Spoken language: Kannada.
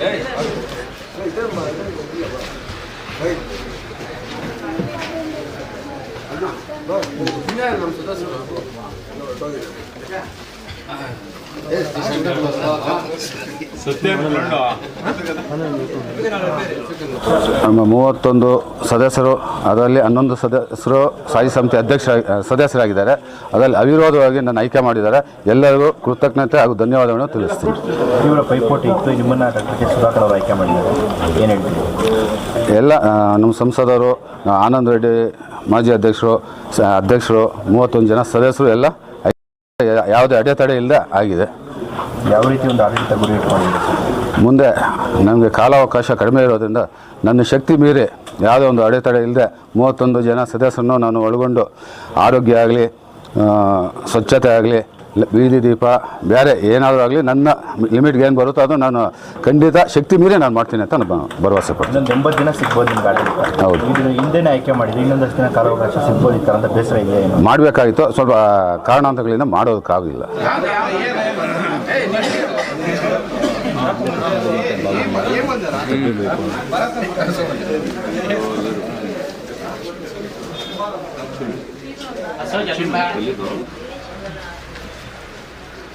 诶可以可以这可以这里有个可以可以 ನಮ್ಮ ಮೂವತ್ತೊಂದು ಸದಸ್ಯರು ಅದರಲ್ಲಿ ಹನ್ನೊಂದು ಸದಸ್ಯರು ಸಾಯಿ ಸಮಿತಿ ಅಧ್ಯಕ್ಷ ಸದಸ್ಯರಾಗಿದ್ದಾರೆ. ಅದರಲ್ಲಿ ಅವಿರೋಧವಾಗಿ ನನ್ನ ಆಯ್ಕೆ ಮಾಡಿದ್ದಾರೆ. ಎಲ್ಲರಿಗೂ ಕೃತಜ್ಞತೆ ಹಾಗೂ ಧನ್ಯವಾದಗಳನ್ನು ತಿಳಿಸ್ತೀನಿ. ತೀವ್ರ ಪೈಪೋಟಿ ಇತ್ತು ನಿಮ್ಮನ್ನ ಡಾಕ್ಟರ್ ಕೆ. ಸುಧಾಕರ್ ಅವರು ಆಯ್ಕೆ ಮಾಡಿದ್ದಾರೆ. ಎಲ್ಲ ನಮ್ಮ ಸಂಸದರು ಆನಂದ್ ರೆಡ್ಡಿ ಮಾಜಿ ಅಧ್ಯಕ್ಷರು ಅಧ್ಯಕ್ಷರು ಮೂವತ್ತೊಂದು ಜನ ಸದಸ್ಯರು ಎಲ್ಲ ಯಾವುದೇ ಅಡೆತಡೆ ಇಲ್ಲದೆ ಆಗಿದೆ. ಯಾವ ರೀತಿ ಒಂದು ಆಡಳಿತ ಗುರಿ ಮುಂದೆ ನಮಗೆ ಕಾಲಾವಕಾಶ ಕಡಿಮೆ ಇರೋದ್ರಿಂದ ನನ್ನ ಶಕ್ತಿ ಮೀರಿ ಯಾವುದೇ ಒಂದು ಅಡೆತಡೆ ಇಲ್ಲದೆ ಮೂವತ್ತೊಂದು ಜನ ಸದಸ್ಯರನ್ನು ನಾನು ಒಳಗೊಂಡು ಆರೋಗ್ಯ ಆಗಲಿ ಸ್ವಚ್ಛತೆ ಆಗಲಿ ಬೀದಿ ದೀಪ ಬೇರೆ ಏನಾದರೂ ಆಗಲಿ ನನ್ನ ಲಿಮಿಟ್ಗೆ ಏನು ಬರುತ್ತೋ ಅದು ನಾನು ಖಂಡಿತ ಶಕ್ತಿ ಮೀರಿ ನಾನು ಮಾಡ್ತೀನಿ ಅಂತ ನಾನು ಭರವಸೆ ಪಡ್ತೀನಿ ಇನ್ನೊಂದು ಎಂಬತ್ತು ದಿನ ಸಿಗ್ಬೋದು ನಿಮ್ಮ ಆಡಳಿತ. ಹೌದು. ಇದು ಹಿಂದೆನೇ ಆಯ್ಕೆ ಮಾಡಿದ್ರೆ ಇನ್ನೊಂದಷ್ಟು ದಿನ ಕಾಲಾವಕಾಶ ಸಿಗ್ಬೋದಿತ್ತು ಅಂತ ಬೇಸರ ಇದೆ ಏನು? ಮಾಡಬೇಕಾಗಿತ್ತು ಸ್ವಲ್ಪ ಕಾರಣಾಂತರಗಳಿಂದ ಮಾಡೋದಕ್ಕಾಗಲಿಲ್ಲ.